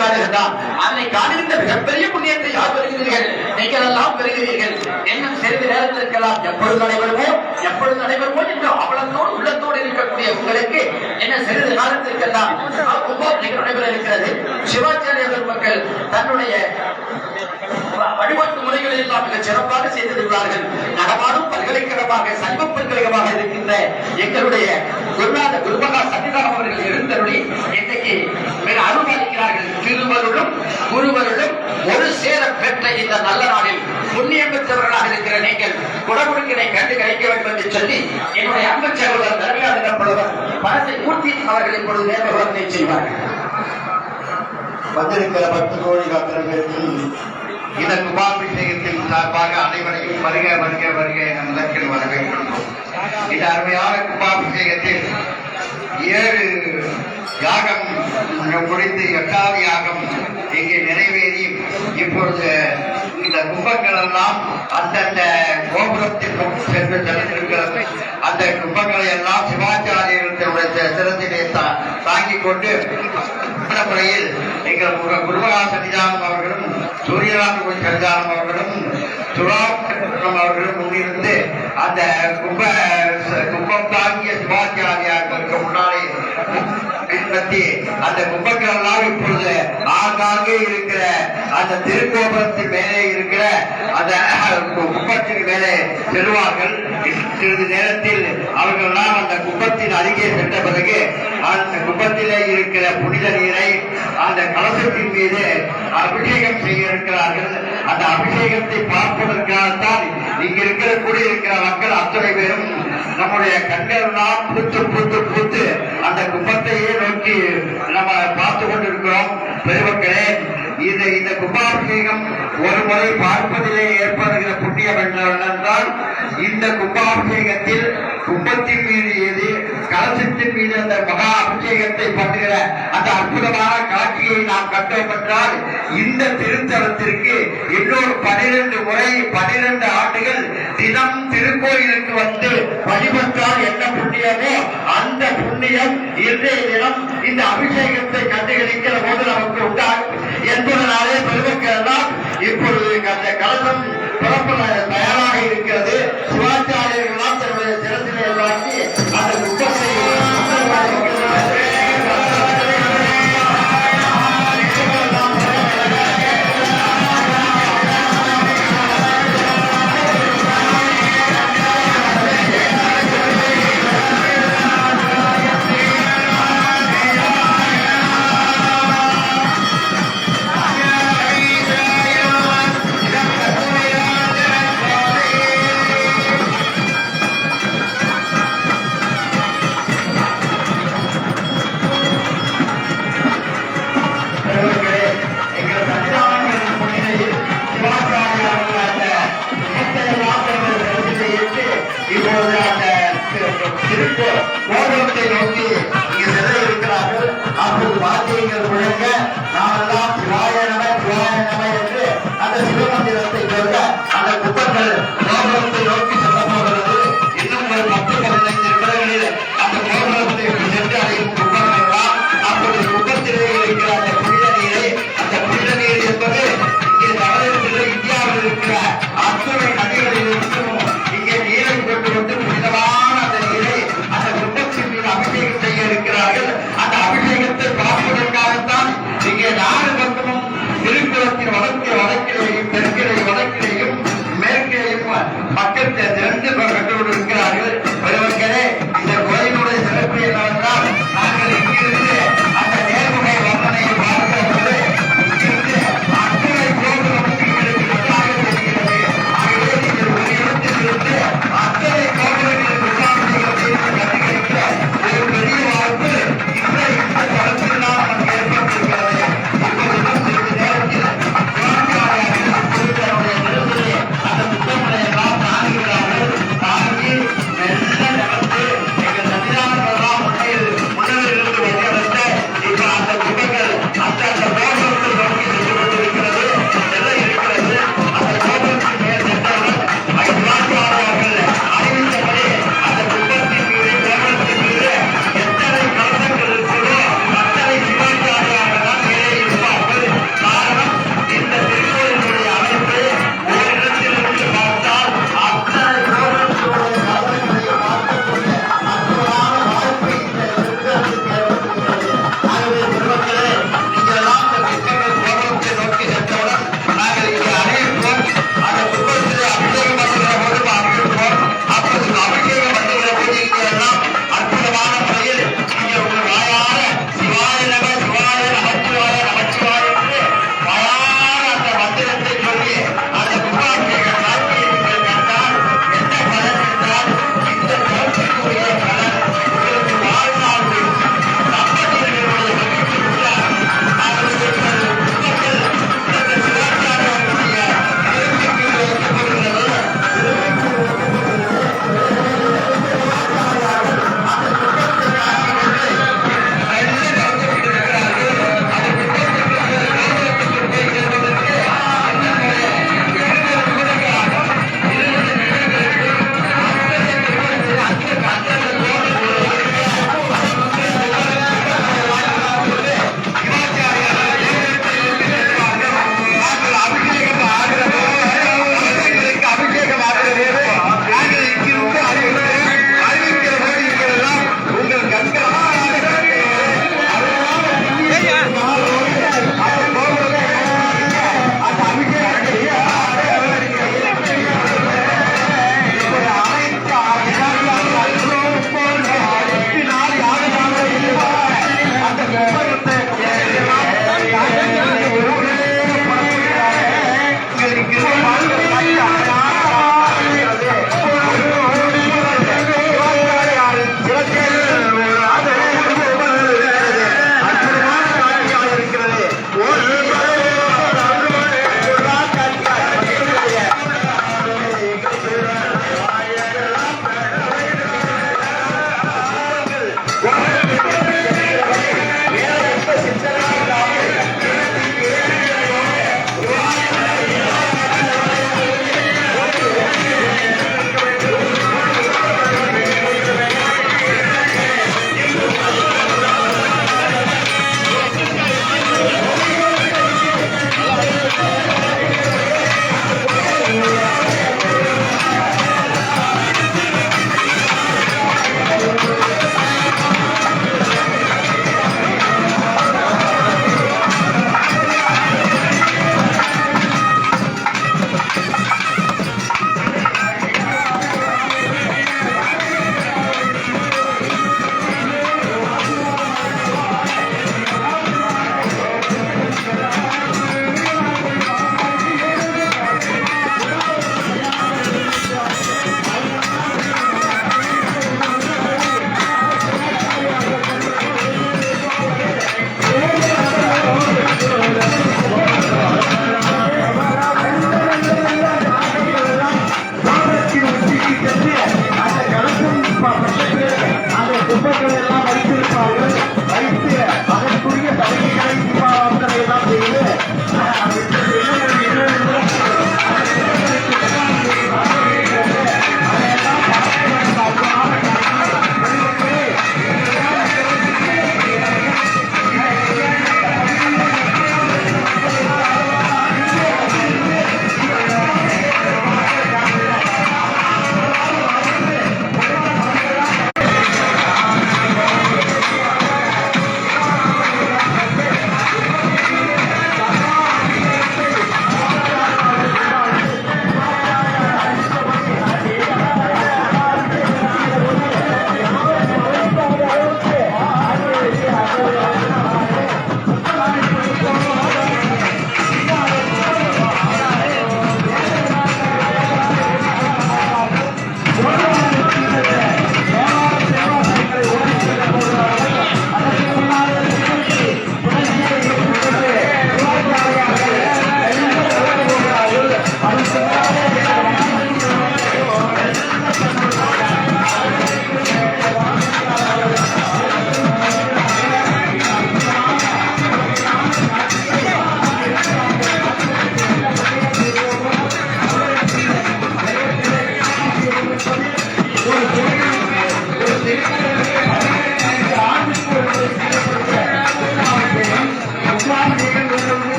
காணுகின்றான் அதனை காணுகின்ற மிகப்பெரிய புண்ணியத்தை யார் பெறுகிறீர்கள்? நீங்கள் எல்லாம் பெறுகிறீர்கள். இன்னும் சிறிது நேரத்திற்கெல்லாம் எப்பொழுது நடைபெறுமோ எப்பொழுது நடைபெறுமோ என்று அவலத்தோடு உள்ளத்தோடு இருக்கக்கூடிய உங்களுக்கு என்ன சிறிது நடைபெற இருக்கிறது. சிவாச்சாரிய பெருமக்கள் தன்னுடைய வழிபாட்டு முறைகளில் எல்லாம் மிக சிறப்பாக செய்திருக்கிறார்கள். நடமாடும் பல்கலைக்கழகமாக சைவ பல்கலைக்கழகமாக இருக்கின்ற எங்களுடைய குருநாத குருமகா சன்னிதானம் அவர்கள் எழுந்தருளி இன்றைக்கு மிக அனுமதிக்கிறார்கள் திருவருளும் குருவருளும் ஒரு சேர பெற்ற இந்த நல்ல நாளில் புண்ணியம் பெற்றவர்களாக இருக்கிற நீங்கள் குடமுழுக்கினை கண்டு கழிக்க வேண்டும் என்று சொல்லி என்னுடைய அன்பு சகோதரர் தர்மியாதின புலவர் பணத்தை கூட்டி அவர்கள் இப்பொழுது நேர்வகுலத்தை செய்வார்கள். வந்திருக்கிற பத்து கோடி பக்தர்களுக்கு இந்த குபாபிஷேகத்தின் சார்பாக அனைவரையும் வருக வருக வருக என முதற்கில் வரவேற்கின்றோம். இந்த அருமையான கும்பாபிஷேகத்தில் ஏழு யாகம் முடித்து எட்டாவது யாகம் இங்கே நிறைவேறி இப்பொழுது இந்த கும்பங்கள் எல்லாம் அந்தந்த கோபுரத்திற்கும் சென்று சென்றிருக்கிறது. அந்த கும்பங்களை எல்லாம் சிவாச்சாரியர்களுடைய சிறந்திலே தாங்கிக் கொண்டு முறையில் எங்கள் குரு- குருமகா சன்னிதானம் அவர்களும் சூரியராம கோயில் சன்னிதானம் அவர்களும் துராபுரம் அவர்களும் முன்னிருந்து அந்த கும்ப கும்பம் தாங்கிய சிவாச்சாரியார் கட்டி அந்த கும்பங்கள் இப்பொழுது ஆங்காங்கே இருக்கிற அந்த திருக்கோபுரத்தின் மேலே இருக்கிற அந்த கும்பத்தின் மேலே செல்வார்கள். சிறிது நேரத்தில் அவர்கள் அந்த கும்பத்தின் அருகே சென்ற பிறகு அந்த கும்பத்திலே இருக்கிற புனித நீரை அந்த கலசத்தின் மீது அபிஷேகம் செய்ய இருக்கிறார்கள். அந்த அபிஷேகத்தை பார்ப்பதற்காகத்தான் இங்க இருக்கிற கூடியிருக்கிற மக்கள் அத்தனை பேரும் நம்முடைய கண்கள் எல்லாம் புத்து புத்து பூத்து அந்த கும்பத்தையே நோக்கி நம்ம பார்த்து கொண்டிருக்கிறோம் பெருமக்களே இந்த இந்த கும்பாபிஷேகம் ஒரு முறை பார்ப்பதிலே ஏற்படுகிற புண்ணியம் என்னவென்றால் இந்த கும்பாபிஷேகத்தில் கும்பத்தின் மீது எது கலசத்தின் மீது அந்த மகா அபிஷேகத்தை பண்ணுகிற அந்த அற்புதமான காட்சியை நாம் கண்டோம் என்றால் இந்த திருத்தலத்திற்கு இன்னொரு பனிரெண்டு முறை பனிரெண்டு ஆண்டுகள் தினம் திருக்கோயிலுக்கு வந்து வழிபட்டால் என்ன புண்ணியமோ அந்த புண்ணியம் இன்றைய தினம் இந்த அபிஷேகத்தை கண்டுகளிக்கிற போது நமக்கு உண்டாகும் என்பதனாலே பெருமக்கள் தான் இப்பொழுது அந்த கலசம் புறப்பட தயாராக இருக்கிறது. சிவாச்சாரிய அப்போது வாத்தியங்கள் முழங்க நாம் எல்லாம் சிவாய நம சிவாய நம என்று அந்த சிவ